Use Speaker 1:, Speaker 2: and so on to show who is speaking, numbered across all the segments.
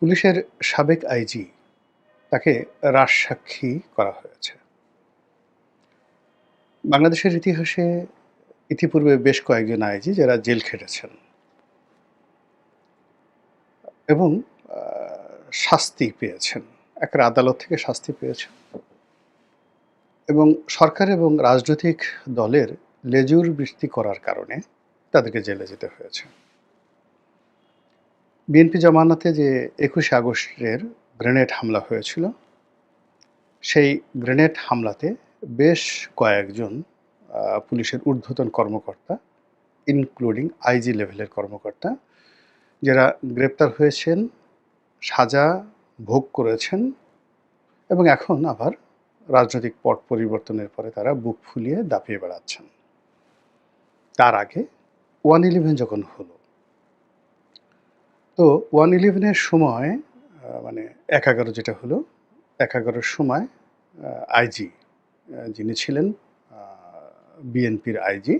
Speaker 1: পুলিশের সাবেক আইজি তাকে রাজসাক্ষী করা হয়েছে। বাংলাদেশের ইতিহাসে ইতিপূর্বে বেশ কয়েকজন আইজি যারা জেল খেটেছেন। এবং শাস্তি পেয়েছেন একটা আদালত থেকে শাস্তি পেয়েছেন। এবং সরকার এবং রাজনৈতিক দলের লেজুর বৃষ্টি করার কারণে তাদেরকে জেলে যেতে হয়েছে। বিএনপি জামানাতে যে একুশে আগস্টের গ্রেনেড হামলা হয়েছিল, সেই গ্রেনেড হামলাতে বেশ কয়েকজন পুলিশের ঊর্ধ্বতন কর্মকর্তা ইনক্লুডিং আইজি লেভেলের কর্মকর্তা, যারা গ্রেপ্তার হয়েছেন, সাজা ভোগ করেছেন এবং এখন আবার রাজনৈতিক পট পরিবর্তনের পরে তারা বুক ফুলিয়ে দাপিয়ে বেড়াচ্ছেন। তার আগে ওয়ান ইলেভেন যখন হলো তো ওয়ান ইলেভেনের সময় মানে এক এগারো যেটা হলো, এক এগারোর সময় আইজি যিনি ছিলেন বিএনপির আইজি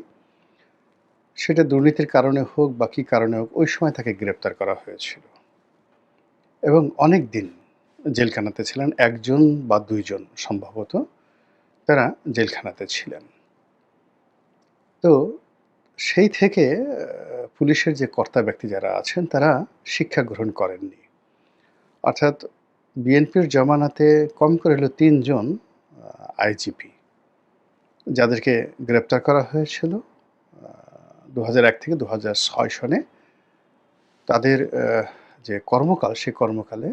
Speaker 1: সেটা দুর্নীতির কারণে হোক বা কী কারণে হোক, ওই সময় তাকে গ্রেপ্তার করা হয়েছিল। এবং অনেক দিন জেলখানাতে ছিলেন, একজন বা দুইজন সম্ভবত, তারা জেলখানাতে ছিলেন। তো সেই থেকে পুলিশের যে কর্তা ব্যক্তি যারা আছেন, তারা শিক্ষা গ্রহণ করেননি। অর্থাৎ বিএনপির জমানাতে কম করে হলো তিনজন আইজিপি, যাদেরকে গ্রেপ্তার করা হয়েছিল দু এক থেকে দু ছয় সনে। তাদের যে কর্মকাল, সেই কর্মকালে,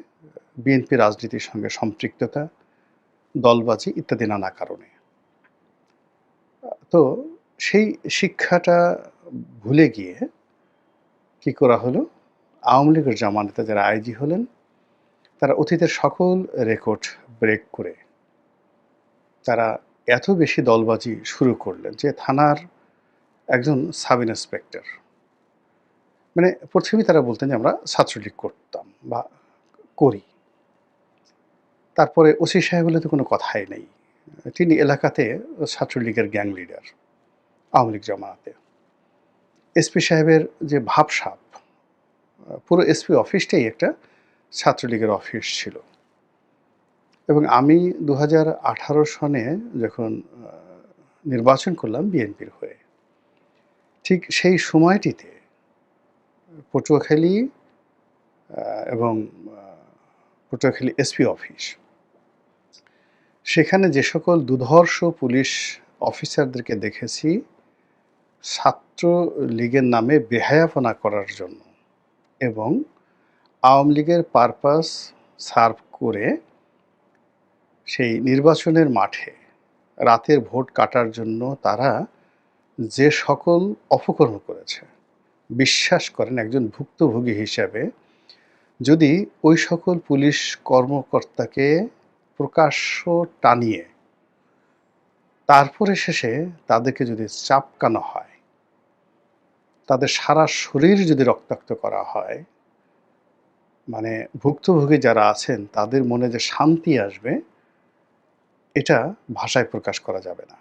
Speaker 1: বিএনপি রাজনীতির সঙ্গে সম্পৃক্ততা, দলবাজি ইত্যাদি নানা কারণে। তো সেই শিক্ষাটা ভুলে গিয়ে কি করা হলো? আওয়ামী লীগের জামানাতে যারা আইজি হলেন, তারা অতীতের সকল রেকর্ড ব্রেক করে তারা এত বেশি দলবাজি শুরু করলেন যে থানার একজন সাব ইন্সপেক্টর মানে প্রথমেই তারা বলতেন যে আমরা ছাত্রলীগ করতাম বা করি। তারপরে ওসি সাহেব বলে তো কোনো কথাই নেই। তিনি এলাকাতে ছাত্রলীগের গ্যাং লিডার। আওয়ামী লীগ জমানাতে এসপি সাহেবের যে ভাবসাপ পুরো এসপি অফিসটাই একটা ছাত্রলীগের অফিস ছিল। এবং আমি দু আঠারো সনে যখন নির্বাচন করলাম বিএনপির হয়ে, ঠিক সেই সময়টিতে পটুয়াখালী এবং পটুয়াখালী এসপি অফিস, সেখানে যে সকল দুধর্ষ পুলিশ অফিসারদেরকে দেখেছি ছাত্র লীগের নামে বেহায়াপনা করার জন্য এবং আওয়ামী লীগের পারপাস সার্ভ করে সেই নির্বাচনের মাঠে রাতের ভোট কাটার জন্য তারা যে সকল অপকর্ম করেছে, বিশ্বাস করেন একজন ভুক্তভোগী হিসাবে, যদি ওই সকল পুলিশ কর্মকর্তাকে প্রকাশ্য টানিয়ে তারপরে শেষে তাদেরকে যদি চাপকানো হয়, তাদের সারা শরীর যদি রক্তাক্ত করা হয় মানে ভুক্তভোগী যারা আছেন, তাদের মনে যে শান্তি আসবে, এটা ভাষায় প্রকাশ করা যাবে না।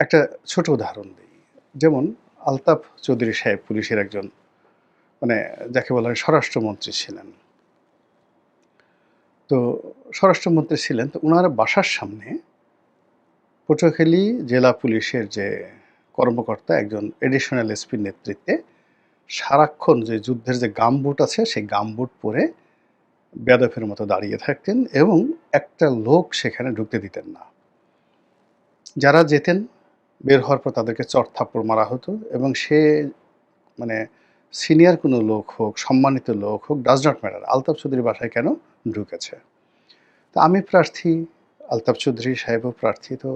Speaker 1: একটা ছোট উদাহরণ দিই। যেমন আলতাফ চৌধুরী সাহেব পুলিশের একজন মানে যাকে বলা হয় স্বরাষ্ট্রমন্ত্রী ছিলেন। তো স্বরাষ্ট্রমন্ত্রী ছিলেন, তো ওনার বাসার সামনে পটুয়াখালী জেলা পুলিশের যে কর্মকর্তা একজন এডিশনাল এসপির নেতৃত্বে সারাক্ষণ যে যুদ্ধের যে গামবুট আছে, সেই গামবুট পরে বেদফের মতো দাঁড়িয়ে থাকতেন এবং একটা লোক সেখানে ঢুকতে দিতেন না। যারা যেতেন, বের হওয়ার পর তাদেরকে চট থাপ্পড় মারা হতো এবং সে মানে সিনিয়র কোনো লোক হোক, সম্মানিত লোক হোক does not matter Altaf Chowdhury বাসায় কেন ঢুকেছে? তো আমি প্রার্থী, আলতাফ চৌধুরী সাহেবও প্রার্থী, তো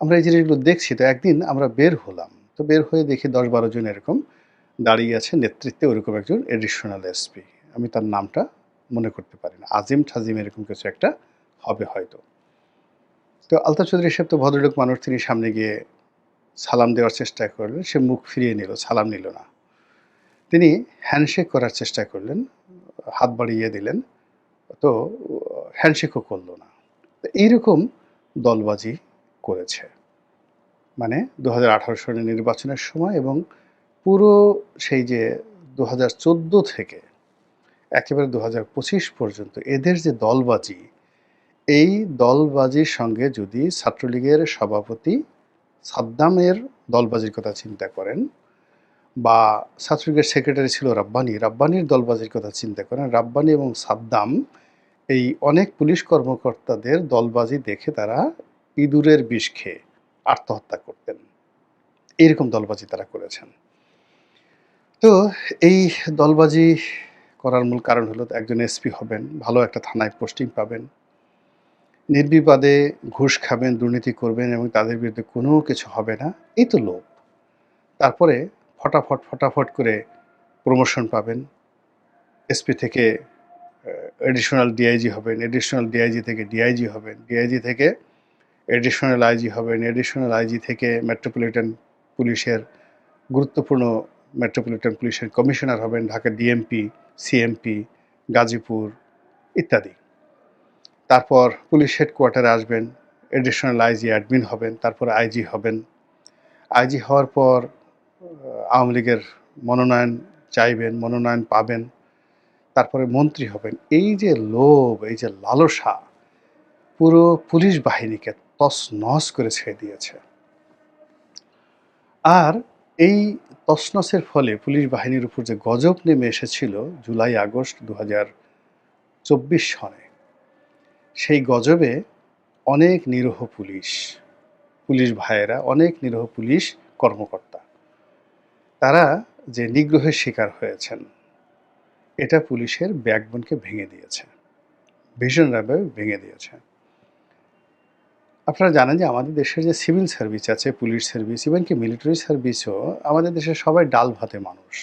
Speaker 1: আমরা এই জিনিসগুলো দেখছি, তো একদিন আমরা বের হলাম। তো বের হয়ে দেখি দশ বারো জন এরকম দাঁড়িয়ে আছে নেতৃত্বে ওরকম একজন এডিশনাল এসপি আমি তার নামটা মনে করতে পারি না। আজিম ঠাজিম এরকম কিছু একটা হবে হয়তো। তো আলতাফ চৌধুরী সাহেব তো ভদ্রলোক মানুষ, তিনি সামনে গিয়ে সালাম দেওয়ার চেষ্টা করলেন। সে মুখ ফিরিয়ে নিল, সালাম নিল না। তিনি হ্যান্ডশেক করার চেষ্টা করলেন, হাত বাড়িয়ে দিলেন, তো হ্যান্ডশেকও করল না। তো এইরকম দলবাজি করেছে। মানে দু হাজার আঠারো সালের নির্বাচনের সময় এবং পুরো সেই যে দু হাজার চোদ্দ থেকে একেবারে দু হাজার পঁচিশ পর্যন্ত এদের যে দলবাজি, এই দলবাজির সঙ্গে যদি ছাত্রলীগের সভাপতি সাদ্দামের দলবাজির কথা চিন্তা করেন বা ছাত্রলীগের সেক্রেটারি ছিল রাব্বানি, রাব্বানির দলবাজির কথা চিন্তা করেন, রাব্বানি এবং সাদ্দাম এই অনেক পুলিশ কর্মকর্তাদের দলবাজি দেখে তারা ইঁদুরের বিষ খেয়ে আত্মহত্যা করতেন। এইরকম দলবাজি তারা করেছেন। তো এই দলবাজি করার মূল কারণ হলো একজন এসপি হবেন, ভালো একটা থানায় পোস্টিং পাবেন। নির্বিবাদে ঘুষ খাবেন, দুর্নীতি করবেন এবং তাদের বিরুদ্ধে কোনো কিছু হবে না এই তো লোভ। তারপরে ফটাফট ফটাফট করে প্রমোশন পাবেন। এসপি থেকে এডিশনাল ডিআইজি হবেন এডিশনাল ডিআইজি থেকে ডিআইজি হবেন ডিআইজি থেকে এডিশনাল আইজি হবেন এডিশনাল আইজি থেকে মেট্রোপলিটন পুলিশের গুরুত্বপূর্ণ মেট্রোপলিটন পুলিশের কমিশনার হবেন ঢাকা ডিএমপি সিএমপি গাজীপুর ইত্যাদি। তারপর পুলিশ হেডকোয়ার্টারে আসবেন এডিশনাল আইজি অ্যাডমিন হবেন, তারপর আইজি হবেন। আইজি হওয়ার পর আওয়ামী লীগের মনোনয়ন চাইবেন, মনোনয়ন পাবেন, তারপরে মন্ত্রী হবেন। এই যে লোভ, এই যে লালসা, পুরো পুলিশ বাহিনীকে তস নস করে ছেড়ে দিয়েছে। আর এই তসনসের ফলে পুলিশ বাহিনীর উপর যে গজব নেমে এসেছিল জুলাই আগস্ট দু চব্বিশ সনে, সেই গজবে অনেক নিরহ পুলিশ পুলিশ ভাইয়েরা, অনেক নিরহ পুলিশ কর্মকর্তা, তারা যে নিগ্রহের শিকার হয়েছেন, এটা পুলিশের ব্যাকবোনকে ভেঙে দিয়েছে, ভীষণভাবে ভেঙে দিয়েছে। আপনারা জানেন যে আমাদের দেশের যে সিভিল সার্ভিস আছে, পুলিশ সার্ভিস ইভেন কি মিলিটারি সার্ভিসও আমাদের দেশের সবাই ডাল ভাতে মানুষ।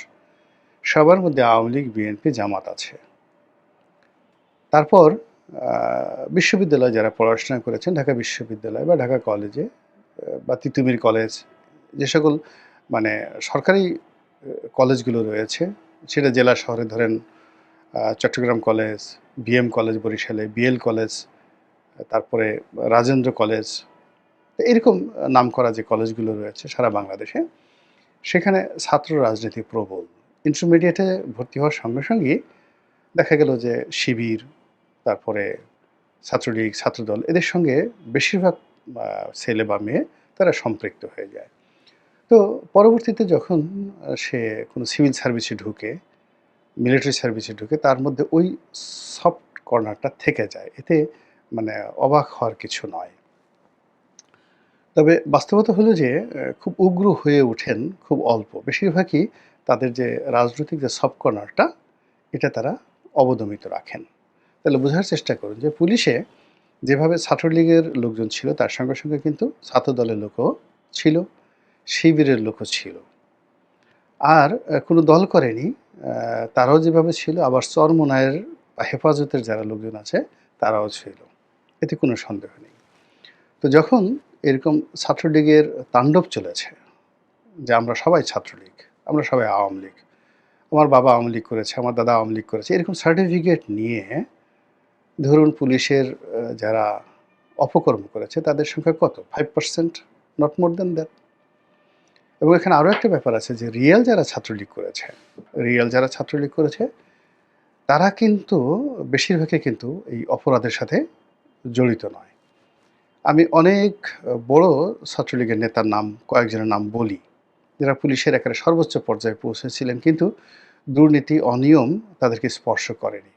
Speaker 1: সবার মধ্যে আওয়ামী লীগ বিএনপি জামাত আছে। তারপর বিশ্ববিদ্যালয়ে যারা পড়াশোনা করেছেন, ঢাকা বিশ্ববিদ্যালয় বা ঢাকা কলেজে বা তিতুমির কলেজ, যে সকল মানে সরকারি কলেজগুলো রয়েছে, সেটা জেলা শহরে ধরেন চট্টগ্রাম কলেজ বিএম কলেজ বরিশালে বিএল কলেজ তারপরে রাজেন্দ্র কলেজ এরকম নাম করা যে কলেজগুলো রয়েছে সারা বাংলাদেশে, সেখানে ছাত্র রাজনীতি প্রবল। ইন্টারমিডিয়েটে ভর্তি হওয়ার সঙ্গে সঙ্গেই দেখা গেল যে শিবির, তারপরে ছাত্রলীগ, ছাত্রদল, এদের সঙ্গে বেশিরভাগ ছেলে বা মেয়ে তারা সম্পৃক্ত হয়ে যায়। তো পরবর্তীতে যখন সে কোনো সিভিল সার্ভিসে ঢুকে, মিলিটারি সার্ভিসে ঢুকে, তার মধ্যে ওই সফট কর্নারটা থেকে যায়। এতে মানে অবাক হওয়ার কিছু নয়। তবে বাস্তবতা হলো যে খুব উগ্র হয়ে ওঠেন খুব অল্প। বেশিরভাগই তাদের যে রাজনৈতিক যে সব কর্নারটা এটা তারা অবদমিত রাখেন। তাহলে বোঝার চেষ্টা করুন যে, পুলিশে যেভাবে ছাত্রলীগের লোকজন ছিল, তার সঙ্গে সঙ্গে কিন্তু ছাত্র দলের লোকও ছিল, শিবিরের লোকও ছিল। আর কোনো দল করেনি তারাও যেভাবে ছিল, আবার চরমনায়ের হেফাজতের যারা লোকজন আছে, তারাও ছিল। এতে কোনো সন্দেহ নেই। তো যখন এরকম ছাত্রলীগের তাণ্ডব চলেছে, যে আমরা সবাই ছাত্রলীগ, আমরা সবাই আওয়ামী লীগ, আমার বাবা আওয়ামী লীগ করেছে, আমার দাদা আওয়ামী লীগ করেছে, এরকম সার্টিফিকেট নিয়ে ধরুন পুলিশের যারা অপকর্ম করেছে, তাদের সংখ্যা কত? Five percent not more than that এবং এখানে আরও একটা ব্যাপার আছে যে রিয়েল যারা ছাত্রলীগ করেছে রিয়েল যারা ছাত্রলীগ করেছে, তারা কিন্তু, বেশিরভাগই কিন্তু এই অপরাধের সাথে জড়িত নয়। আমি অনেক বড় ছাত্রলীগের নেতার নাম, কয়েকজনের নাম বলি, যারা পুলিশের একেবারে সর্বোচ্চ পর্যায়ে পৌঁছেছিলেন, কিন্তু দুর্নীতি, অনিয়ম তাদেরকে স্পর্শ করেনি।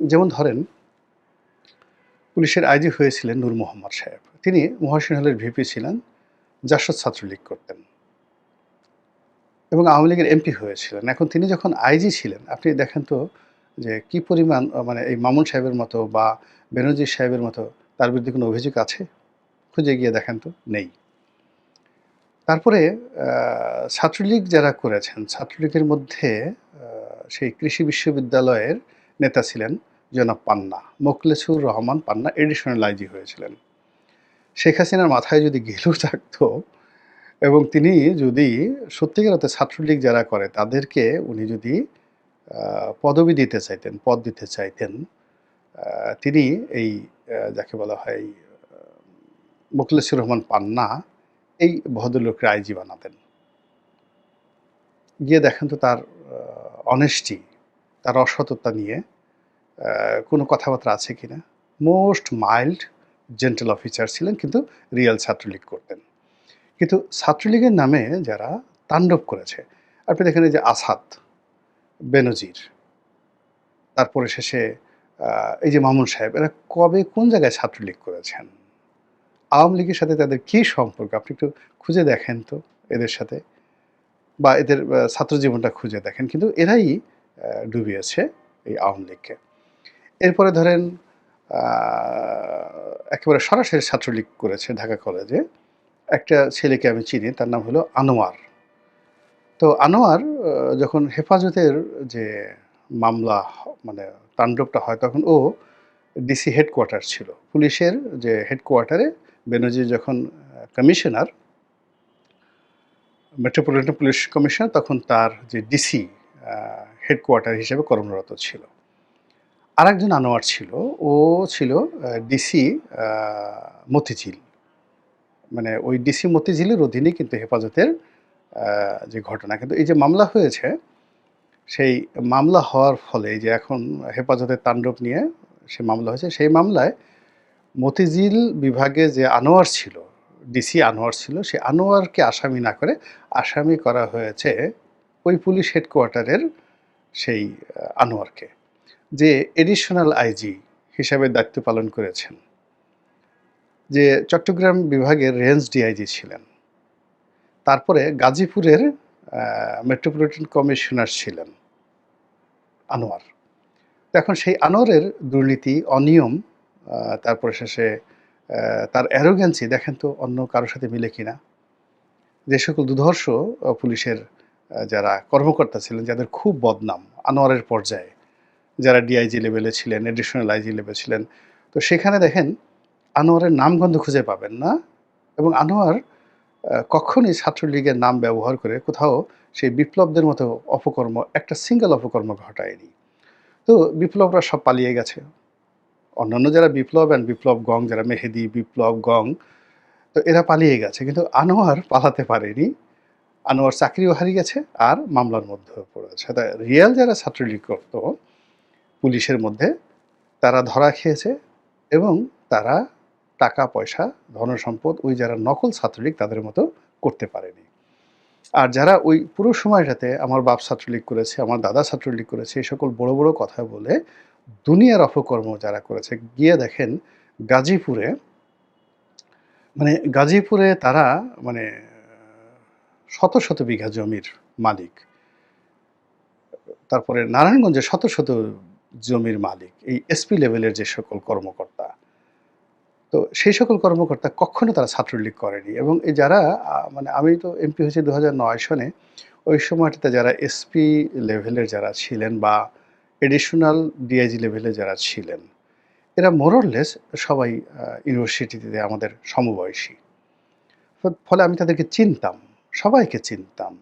Speaker 1: যেমন ধরেন, পুলিশের আইজি হয়েছিলেন নূর মোহাম্মদ সাহেব। তিনি মহাসিন হলের ভিপি ছিলেন, জাসদ ছাত্রলীগ করতেন। এবং আওয়ামী লীগের এমপি হয়েছিলেন। এখন তিনি যখন আইজি ছিলেন, আপনি দেখেন তো যে কি পরিমাণ মানে এই মামুন সাহেবের মতো বা বেনজির সাহেবের মতো তার বিরুদ্ধে কোনো অভিযোগ আছে? খুঁজে গিয়ে দেখেন তো, নেই। তারপরে ছাত্রলীগ যারা করেছেন, ছাত্রলীগের মধ্যে সেই কৃষি বিশ্ববিদ্যালয়ের নেতা ছিলেন জনাব পান্না মোকলেসুর রহমান পান্না এডিশনাল আইজি হয়েছিলেন। শেখ হাসিনার মাথায় যদি গেলু থাকতো এবং তিনি যদি সত্যিকার অর্থে ছাত্রলীগ যারা করে, তাদেরকে উনি যদি পদবি দিতে চাইতেন পদ দিতে চাইতেন। তিনি এই যাকে বলা হয় আহ, মোকলেসুর রহমান পান্না এই ভদ্রলোককে আইজি বানাতেন। গিয়ে দেখেন তো তার অনেস্টি তার অসততা নিয়ে কোনো কথাবার্তা আছে কিনা। মোস্ট মাইল্ড জেন্টেল অফিসার ছিলেন কিন্তু রিয়েল ছাত্রলীগ করতেন। কিন্তু ছাত্রলীগের নামে যারা তাণ্ডব করেছে আপনি দেখেন যে আসাদ বেনজির। তারপরে শেষে এই যে মামুন সাহেব, এরা কবে কোন জায়গায় ছাত্রলীগ করেছেন? আওয়ামী লীগের সাথে তাদের কী সম্পর্ক? আপনি একটু খুঁজে দেখেন তো এদের সাথে। বা এদের ছাত্র জীবনটা খুঁজে দেখেন। কিন্তু এরাই ডুবিয়েছে এই আওয়ামী লীগকে। এরপরে ধরেন একেবারে সরাসরি ছাত্রলীগ করেছে ঢাকা কলেজে। একটা ছেলেকে আমি চিনি, তার নাম হলো আনোয়ার। তো আনোয়ার যখন হেফাজতের যে মামলা মানে তাণ্ডবটা হয়, তখন ও ডিসি হেডকোয়ার্টার ছিল। পুলিশের যে হেডকোয়ার্টারে বেনজির যখন কমিশনার মেট্রোপলিটন পুলিশ কমিশনার তখন তার যে ডিসি হেডকোয়ার্টার হিসেবে কর্মরত ছিল। আরেকজন আনোয়ার ছিল, ও ছিল ডিসি মতিঝিল। মানে ওই ডিসি মতিঝিলের অধীনে কিন্তু হেফাজতের যে ঘটনা। কিন্তু এই যে মামলা হয়েছে, সেই মামলা হওয়ার ফলে যে এখন হেফাজতের তাণ্ডব নিয়ে সে মামলা হয়েছে, সেই মামলায় মতিঝিল বিভাগে যে আনোয়ার ছিল, ডিসি আনোয়ার ছিল, সে আনোয়ারকে আসামি না করে আসামি করা হয়েছে ওই পুলিশ হেডকোয়ার্টারের সেই আনোয়ারকে, যে এডিশনাল আইজি হিসাবে দায়িত্ব পালন করেছেন, যে চট্টগ্রাম বিভাগের রেঞ্জ ডিআইজি ছিলেন। তারপরে গাজীপুরের মেট্রোপলিটন কমিশনার ছিলেন আনোয়ার। এখন সেই আনোয়ারের দুর্নীতি, অনিয়ম তারপরে শেষে তার অ্যারোগ্যান্সি দেখেন তো অন্য কারোর সাথে মিলে কিনা। যে সকল দুধর্ষ পুলিশের যারা কর্মকর্তা ছিলেন, যাদের খুব বদনাম আনোয়ারের পর্যায়ে, যারা ডিআইজি লেভেলে ছিলেন এডিশনাল আইজি লেভেলে ছিলেন, তো সেখানে দেখেন আনোয়ারের নামগন্ধ খুঁজে পাবেন না এবং আনোয়ার কখনোই ছাত্রলীগের নাম ব্যবহার করে কোথাও সেই বিপ্লবদের মতো অপকর্ম, একটা সিঙ্গেল অপকর্ম ঘটায়নি। তো বিপ্লবরা সব পালিয়ে গেছে। অন্যান্য যারা বিপ্লব অ্যান্ড বিপ্লব গং যারা মেহেদি, বিপ্লব গং তো এরা পালিয়ে গেছে। কিন্তু আনোয়ার পালাতে পারেনি। আনোয়ার চাকরিও হারিয়ে গেছে আর মামলার মধ্যেও পড়েছে। তাই রিয়েল যারা ছাত্রলীগ করতো, পুলিশের মধ্যে তারা ধরা খেয়েছে এবং তারা টাকা পয়সা ধনসম্পদ ওই যারা নকল ছাত্রলীগ তাদের মতো করতে পারেনি। আর যারা ওই পুরো সময়টাতে আমার বাপ ছাত্রলীগ করেছে, আমার দাদা ছাত্রলীগ করেছে, এই সকল বড় বড় কথা বলে দুনিয়ার অপকর্ম যারা করেছে, গিয়ে দেখেন গাজীপুরে মানে গাজীপুরে তারা মানে শত শত বিঘা জমির মালিক। তারপরে নারায়ণগঞ্জে শত শত জমির মালিক, এই এসপি লেভেলের যে সকল কর্মকর্তা। তো সেই সকল কর্মকর্তা কখনো তারা ছাত্রলীগ করেনি এবং এই যারা মানে আমি তো এমপি হয়েছি দু নয় সনে, ওই সময়টাতে যারা এসপি লেভেলের যারা ছিলেন বা এডিশনাল ডিআইজি লেভেলে যারা ছিলেন, এরা মোরললেস সবাই ইউনিভার্সিটিতে আমাদের সমবয়সী। ফলে আমি তাদেরকে চিনতাম, সবাইকে চিনতাম।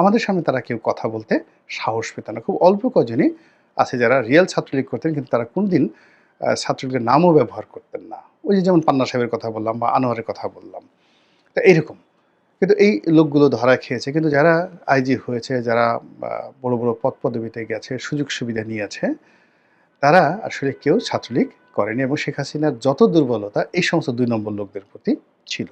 Speaker 1: আমাদের সামনে তারা কেউ কথা বলতে সাহস পেত না। খুব অল্প কজনই আছে যারা রিয়েল ছাত্রলীগ করতেন, কিন্তু তারা কোনদিন ছাত্রলীগের নামও ব্যবহার করতেন না। ওই যে যেমন পান্না সাহেবের কথা বললাম বা আনোয়ারের কথা বললাম। তা এইরকম। কিন্তু এই লোকগুলো ধরা খেয়েছে। কিন্তু যারা আইজি হয়েছে, যারা বড় বড় পদ পদবিতে গেছে, সুযোগ সুবিধা নিয়েছে, তারা আসলে কেউ ছাত্রলীগ করেনি এবং শেখ হাসিনার যত দুর্বলতা, এই সমস্ত দুই নম্বর লোকদের প্রতি ছিল।